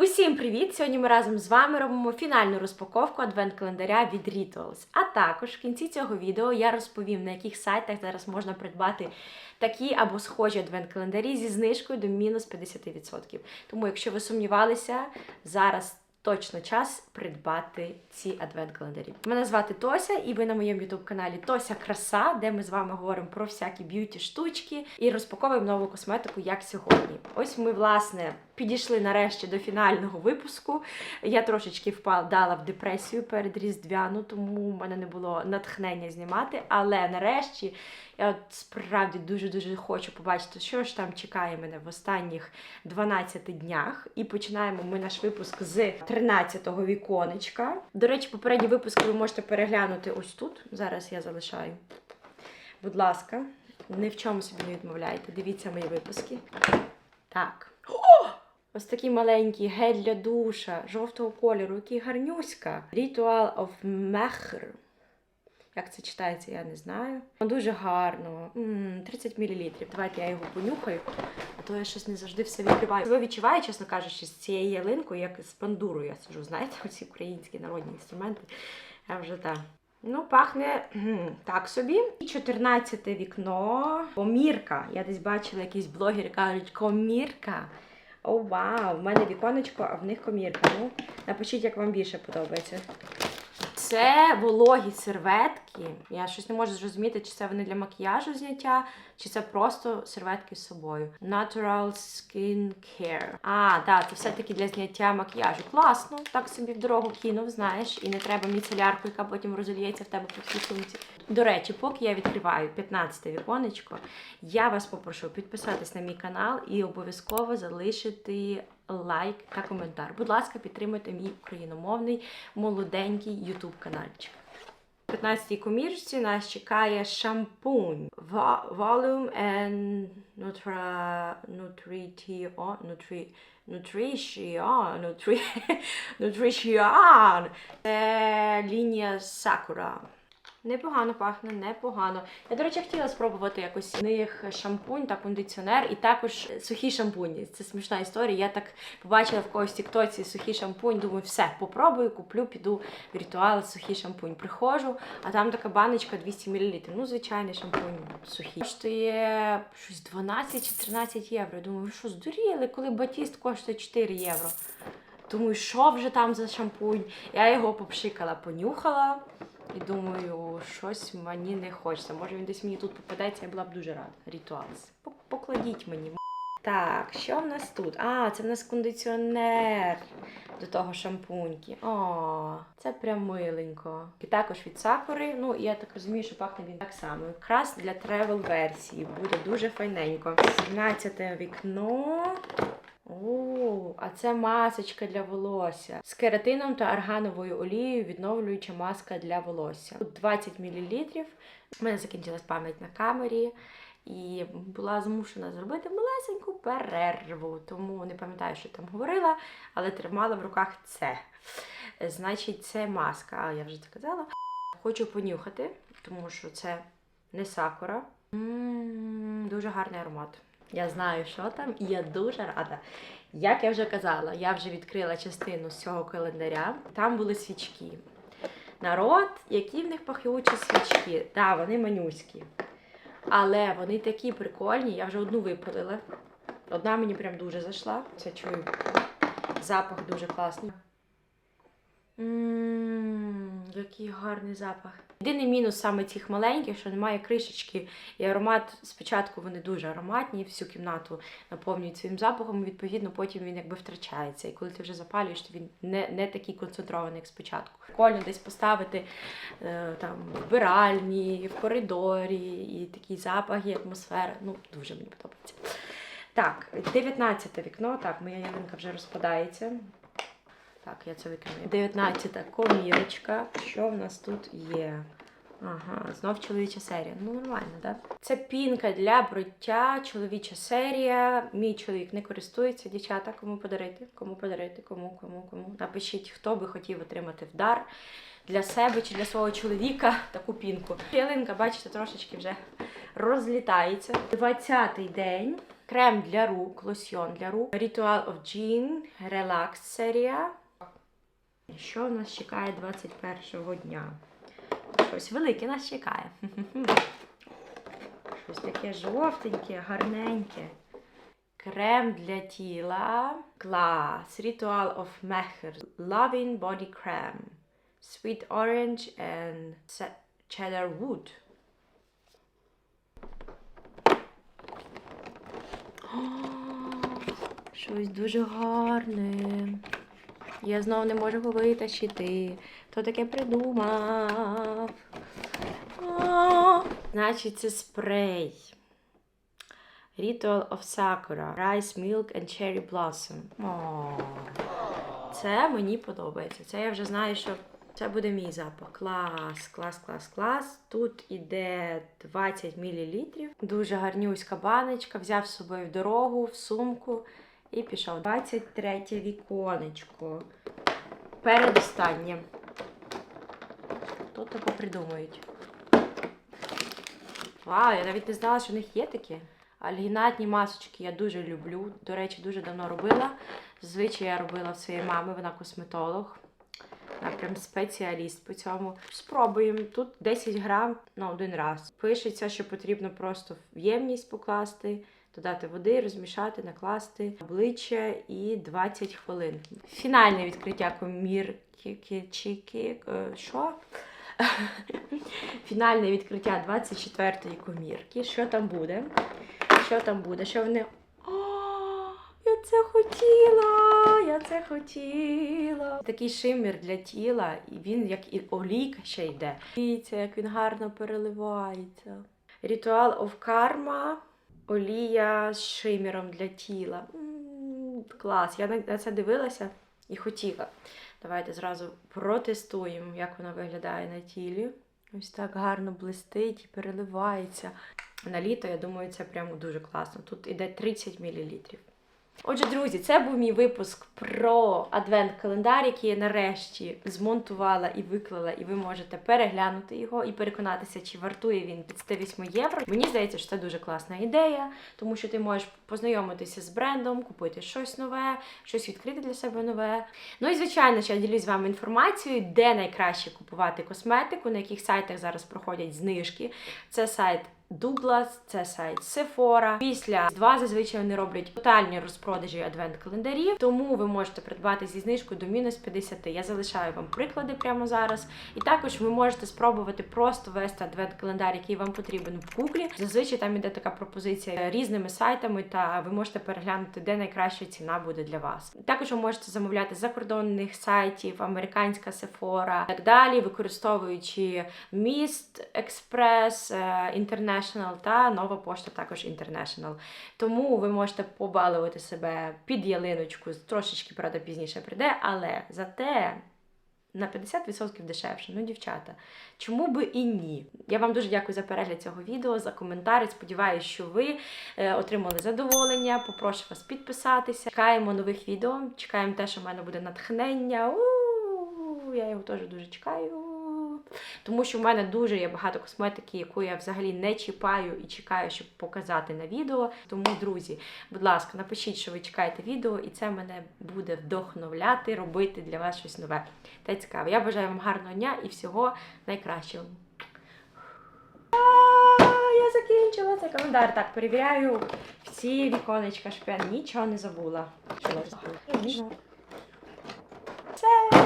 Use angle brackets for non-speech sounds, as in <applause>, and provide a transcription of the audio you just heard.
Усім привіт! Сьогодні ми разом з вами робимо фінальну розпаковку адвент-календаря від Rituals. А також в кінці цього відео я розповім, на яких сайтах зараз можна придбати такі або схожі адвент-календарі зі знижкою до мінус 50%. Тому, якщо ви сумнівалися, зараз точно час придбати ці адвент-календарі. Мене звати Тося, і ви на моєму youtube каналі Тося Краса, де ми з вами говоримо про всякі б'юті штучки і розпаковуємо нову косметику, як сьогодні. Ось ми, власне, підійшли нарешті до фінального випуску. Я трошечки впадала в депресію перед Різдвяну, тому в мене не було натхнення знімати. Але нарешті я от справді дуже-дуже хочу побачити, що ж там чекає мене в останніх 12 днях. І починаємо ми наш випуск з 13-го віконечка. До речі, попередні випуски ви можете переглянути ось тут. Зараз я залишаю. Будь ласка, ні в чому собі не відмовляйте. Дивіться мої випуски. Так. Ось такий маленький гель для душа жовтого кольору, який гарнюська. Ritual of Mecher. Як це читається, я не знаю. Дуже гарно. 30 мл. Давайте я його понюхаю, а то я щось не завжди все відкриваю. Ви відчуваю, чесно кажучи, з цією ялинкою, як з пандурою я сижу. Знаєте, оці українські народні інструменти. Я вже так. Ну, пахне так собі. І 14 вікно. Комірка. Я десь бачила, якісь блогери кажуть, комірка. О, вау! В мене віконечко, а в них комірка. Ну, напишіть, як вам більше подобається. Це вологі серветки. Я щось не можу зрозуміти, чи це вони для макіяжу зняття, чи це просто серветки з собою. Natural Skin Care. А, так, це все-таки для зняття макіяжу. Класно, так собі в дорогу кинув, знаєш, і не треба міцелярку, яка потім розольється в тебе по всій сумці. До речі, поки я відкриваю 15 віконечко, я вас попрошу підписатись на мій канал і обов'язково залишити лайк та коментар. Будь ласка, підтримуйте мій україномовний молоденький YouTube каналчик. В 15-й комірці нас чекає шампунь Ва- Volume and Nutra... Nutritio... Nutri... Nutrition... Nutri... <laughs> Nutrition. Це лінія Sakura. Непогано пахне, непогано. Я, до речі, хотіла спробувати якось в них шампунь та кондиціонер, і також сухі шампуні. Це смішна історія. Я так побачила в когось тіктоці сухий шампунь. Думаю, все, попробую, куплю, піду в ритуал сухий шампунь. Приходжу, а там така баночка 200 мл. Ну, звичайний шампунь сухий. Коштує щось 12 чи 13 євро. Думаю, ви що здуріли, коли батіст коштує 4 євро. Думаю, що вже там за шампунь? Я його попшикала, понюхала. І думаю, щось мені не хочеться. Може він десь мені тут попадеться, я була б дуже рада. Ритуалс. Пок- Покладіть мені. Так, що в нас тут? А, це в нас кондиціонер до того шампуньки. О, це прям миленько. І також від сакури. Ну, я так розумію, що пахне він так само. Якраз для тревел версії. Буде дуже файненько. 17 вікно. О, а це масочка для волосся з кератином та аргановою олією, відновлююча маска для волосся. Тут 20 мл. У мене закінчилась пам'ять на камері, і була змушена зробити малесеньку перерву. Тому не пам'ятаю, що там говорила, але тримала в руках це. Значить, це маска. А я вже це казала. Хочу понюхати, тому що це не сакура. М, Дуже гарний аромат. Я знаю, що там, і я дуже рада. Як я вже казала, я вже відкрила частину з цього календаря. Там були свічки. Народ, які в них пахучі свічки. Так, да, вони манюські. Але вони такі прикольні. Я вже одну випалила. Одна мені прям дуже зайшла. Це чую. Запах дуже класний. Ммм, який гарний запах. Єдиний мінус саме цих маленьких, що немає кришечки, і аромат спочатку вони дуже ароматні, всю кімнату наповнюють своїм запахом, відповідно потім він якби втрачається. І коли ти вже запалюєш, то він не, не такий концентрований, як спочатку. Прикольно десь поставити е, там вбиральні, в коридорі, і запах, і атмосфера. Ну, дуже мені подобається. Так, 19 вікно. Так, моя ялинка вже розпадається. Так, я це викину. 19-та комірочка. Що в нас тут є? Ага, знов чоловіча серія. Ну, нормально, так? Да? Це пінка для бруття, чоловіча серія. Мій чоловік не користується, дівчата. Кому подарити? Кому подарити? Кому, кому, кому. Напишіть, хто би хотів отримати в дар для себе чи для свого чоловіка таку пінку. Ялинка, бачите, трошечки вже розлітається. 20-й день. Крем для рук, лосьйон для рук. Ritual of Jean, Relax серія. Що в нас чекає 21-го дня? Щось велике нас чекає. <laughs> Щось таке жовтеньке, гарненьке. Крем для тіла. Клас. Ritual of Mecher. Loving Body Cream. Sweet Orange and Cheddar Wood. <gasps> Щось дуже гарне. Я знову не можу його витащити. Хто таке придумав? Значить, це спрей. Ritual of Sakura. Rice Milk and Cherry Blossom. О, це мені подобається. Це я вже знаю, що це буде мій запах. Клас, клас, клас, клас. Тут іде 20 мл. Дуже гарнюська баночка. Взяв з собою в дорогу, в сумку і пішов. 23 віконечко. Передостаннє. Хто таке придумають? Вау, я навіть не знала, що в них є такі. Альгінатні масочки я дуже люблю. До речі, дуже давно робила. Зазвичай я робила в своєї мами, вона косметолог. Вона прям спеціаліст по цьому. Спробуємо. Тут 10 грам на один раз. Пишеться, що потрібно просто в ємність покласти, додати води, розмішати, накласти обличчя і 20 хвилин. Фінальне відкриття комірки. Е, Що? Фінальне відкриття 24-ї комірки. Що там буде? Що там буде? Що вони. О, я це хотіла! Я це хотіла. Такий шимір для тіла, і він як і олійка ще йде. Дивіться, як він гарно переливається. Ритуал of Karma. Олія з шиміром для тіла. Клас. Я на на це дивилася і хотіла. Давайте зразу протестуємо, як воно виглядає на тілі. Ось так гарно блистить і переливається. На літо, я думаю, це прямо дуже класно. Тут іде 30 мл. Отже, друзі, це був мій випуск про адвент-календар, який я нарешті змонтувала і виклала, і ви можете переглянути його і переконатися, чи вартує він 108 євро. Мені здається, що це дуже класна ідея, тому що ти можеш познайомитися з брендом, купити щось нове, щось відкрити для себе нове. Ну і звичайно, я ділюсь з вами інформацією, де найкраще купувати косметику, на яких сайтах зараз проходять знижки. Це сайт Douglas, це сайт Sephora. Після два зазвичай вони роблять тотальні розпродажі адвент-календарів, тому ви можете придбати зі знижкою до мінус 50. Я залишаю вам приклади прямо зараз. І також ви можете спробувати просто вести адвент-календар, який вам потрібен в Гуглі. Зазвичай там іде така пропозиція різними сайтами, та ви можете переглянути, де найкраща ціна буде для вас. Також ви можете замовляти закордонних сайтів, американська Sephora, і так далі, використовуючи Міст Експрес, International та нова пошта також International. Тому ви можете побалувати себе під ялиночку, трошечки, правда, пізніше прийде, але зате. На 50% дешевше, ну, дівчата. Чому би і ні? Я вам дуже дякую за перегляд цього відео, за коментарі. Сподіваюсь, що ви е, отримали задоволення. Попрошу вас підписатися. Чекаємо нових відео. Чекаємо те, що в мене буде натхнення. У-у-у, Я його теж дуже чекаю. Тому що в мене дуже є багато косметики, яку я взагалі не чіпаю і чекаю, щоб показати на відео. Тому, друзі, будь ласка, напишіть, що ви чекаєте відео, і це мене буде вдохновляти, робити для вас щось нове та цікаве. Я бажаю вам гарного дня і всього найкращого. Я закінчила цей календар. Так, перевіряю всі віконечка, щоб я нічого не забула. Забула?